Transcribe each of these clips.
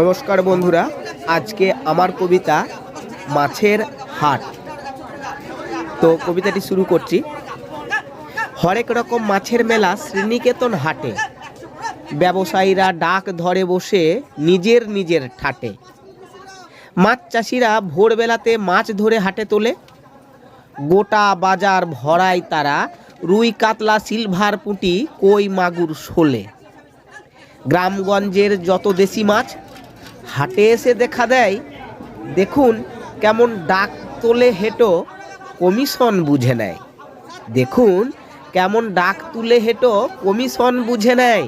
নমস্কার বন্ধুরা, আজকে আমার কবিতা মাছের হাট। তো কবিতাটি শুরু করছি। হরেক রকম মাছের মেলা শ্রীনিকেতন হাটে। ব্যবসায়ীরা ডাক ধরে বসে নিজের নিজের ঠাটে। মাছ চাষিরা ভোরবেলাতে মাছ ধরে হাটে তোলে। গোটা বাজার ভরায় তারা রুই, কাতলা, সিলভার পুঁটি, কই, মাগুর শোলে। গ্রামগঞ্জের যত দেশি মাছ হাটে এসে দেখা দেয়, দেখুন কেমন ডাক তোলে হেঁটো, কমিশন বুঝে নেয়। দেখুন কেমন ডাক তুলে হেঁটো, কমিশন বুঝে নেয়।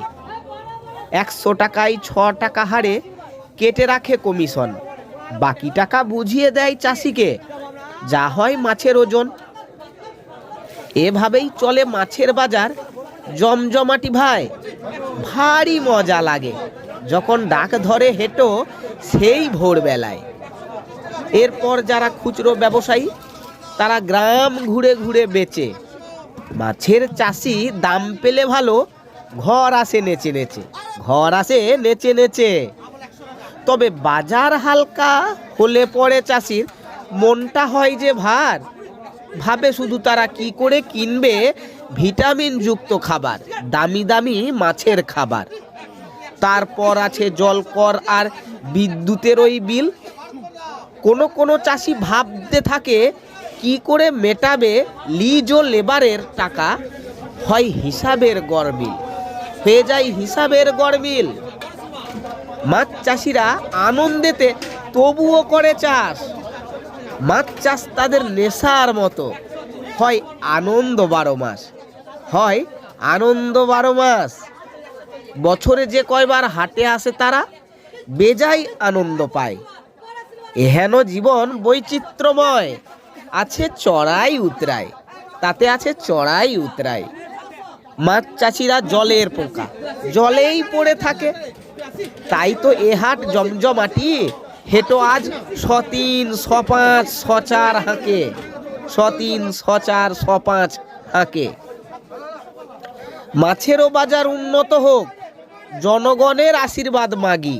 একশো টাকায় ছ টাকা হারে কেটে রাখে কমিশন। বাকি টাকা বুঝিয়ে দেয় চাষিকে, যা হয় মাছের ওজন। এভাবেই চলে মাছের বাজার, জমজমাটি ভাই। ভারী মজা লাগে। যখন ডাক ধরে হেঁটো, সেই ভোরবেলায়। এরপর যারা খুচরো ব্যবসায়ী, তারা গ্রাম ঘুরে ঘুরে বেচে। মাছের চাষি দাম পেলে ভালো, ঘর আসে নেচে নেচে। ঘর আসে নেচে নেচে। তবে বাজার হালকা হলে পরে চাষির, মনটা হয় যে ভার। ভাবে শুধু তারা কি করে কিনবে ভিটামিন যুক্ত খাবার, দামি দামি মাছের খাবার। তারপর আছে জলকর আর বিদ্যুতের ওই বিল। কোনো কোনো চাষি ভাবতে থাকে, কি করে মেটাবে লিজ ও লেবারের টাকা? হয় হিসাবের গড়বিল হয়ে যায় হিসাবের গড়বিল মাছ চাষিরা আনন্দেতে তবুও করে চাষ। মাছ চাষ তাদের নেশার মতো। হয় আনন্দ বারো মাস। হয় আনন্দ বারো মাস। বছরে যে কয়বার হাটে আসে তারা বেজাই আনন্দ পায়। এহেন জীবন বৈচিত্র্যময়, আছে চড়াই উতরায়, তাতে আছে চড়াই উতরায়। মাছ চাষিরা জলের পোকা, জলেই পড়ে থাকে। তাই তো এ হাট জমজমাটি, হেঁটো আজ সতিন সপাঁচ সচার হাঁকে। সতিন সচার সপাঁচ হাঁকে। মাছেরও বাজার উন্নত হোক জনগণের আশীর্বাদ মাগি।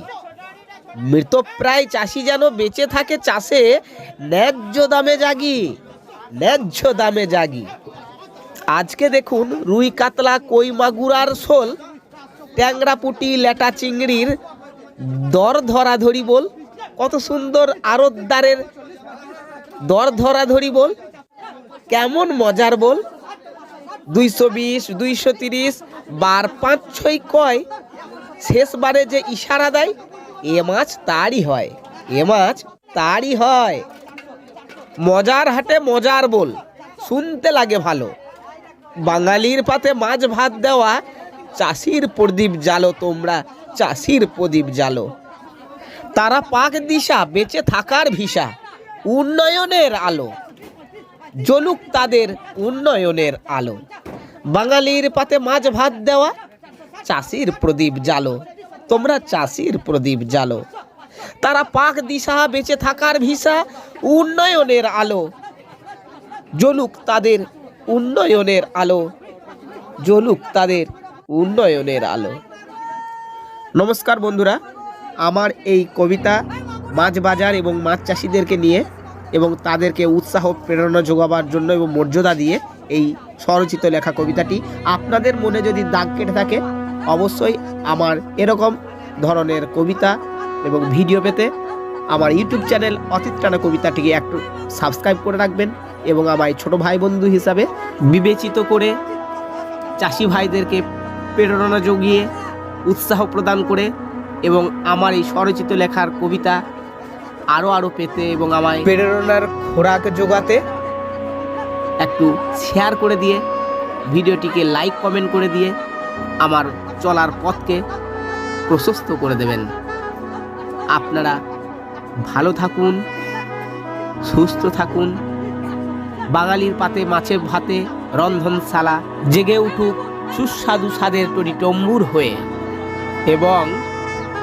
মৃতপ্রায় চাষি যেন বেঁচে থাকে চাষে, ন্যায্য দামে জাগি, ন্যায্য দামে জাগি। আজকে দেখুন রুই কাতলা, কই মাগুর আর শোল, ট্যাংরা পুটি, লেটা চিংড়ির দর ধরাধরি বল। কত সুন্দর আরতদারের দর ধরাধরি বল। কেমন মজার বল। দুইশো বিশ, দুইশো তিরিশ, বার পাঁচ ছয় কয়। শেষবারে যে ইশারা দেয়, এ মাছ তারই হয়, এ মাছ তারই হয়। মজার হাটে মজার বল, শুনতে লাগে ভালো। বাঙালির পাতে মাছ ভাত দেওয়া, চাষির প্রদীপ জালো তোমরা চাষির প্রদীপ জালো তারা পাক দিশা, বেঁচে থাকার ভিসা, উন্নয়নের আলো। জ্বলুক তাদের উন্নয়নের আলো। বাঙালির পাতে মাছ ভাত দেওয়া চাষির প্রদীপ জালো তোমরা চাষির প্রদীপ জালো তারা পাক দিশা বেঁচে থাকার ভিসা উন্নয়নের আলো। জ্বলুক তাদের উন্নয়নের আলো। জ্বলুক তাদের উন্নয়নের আলো। নমস্কার বন্ধুরা, আমার এই কবিতা মাছ বাজার এবং মাছ চাষিদেরকে নিয়ে এবং তাদেরকে উৎসাহ, প্রেরণা যোগাবার জন্য এবং মর্যাদা দিয়ে এই স্বরচিত লেখা কবিতাটি আপনাদের মনে যদি দাগ কেটে থাকে অবশ্যই আমার এরকম ধরনের কবিতা এবং ভিডিও পেতে আমার ইউটিউব চ্যানেল অতীত টানা কবিতাটিকে একটু সাবস্ক্রাইব করে রাখবেন এবং আমার ছোট ভাই বন্ধু হিসাবে বিবেচিত করে চাষি ভাইদেরকে প্রেরণা জুগিয়ে উৎসাহ প্রদান করে এবং আমার এই স্বরচিত লেখার কবিতা আরও আরও পেতে এবং আমায় প্রেরণার খোরাক যোগাতে একটু শেয়ার করে দিয়ে ভিডিওটিকে লাইক কমেন্ট করে দিয়ে আমার চলার পথকে প্রশস্ত করে দেবেন। আপনারা ভালো থাকুন, সুস্থ থাকুন। বাঙালির পাতে, মাছে ভাতে, রন্ধনশালা জেগে উঠুক সুস্বাদু স্বাদের টম্বুর হয়ে। এবং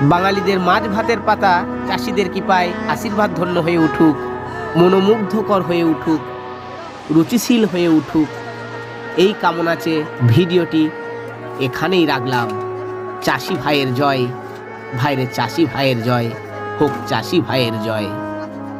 বাঙালিদের মাছ ভাতের পাতা চাষিদের কৃপায় আশীর্বাদ ধন্য হয়ে উঠুক, মনোমুগ্ধকর হয়ে উঠুক, রুচিশীল হয়ে উঠুক। এই কামনা চেয়ে ভিডিওটি এখানেই রাখলাম। চাষি ভাইয়ের জয় ভাইরে চাষি ভাইয়ের জয় হোক চাষি ভাইয়ের জয়।